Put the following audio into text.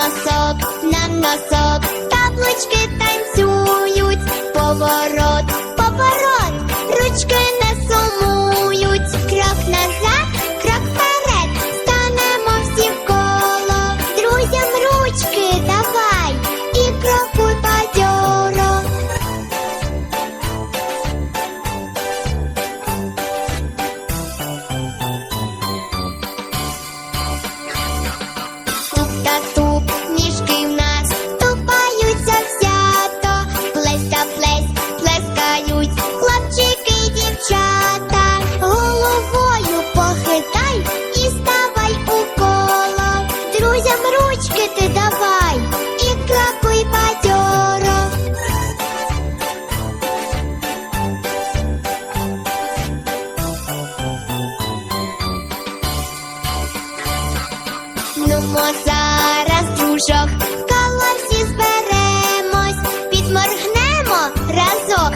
носок, на носок, таблички танцюють, поворот, поворот, ручки Зробимо зараз дружок, коло зберемось, підморгнемо разом.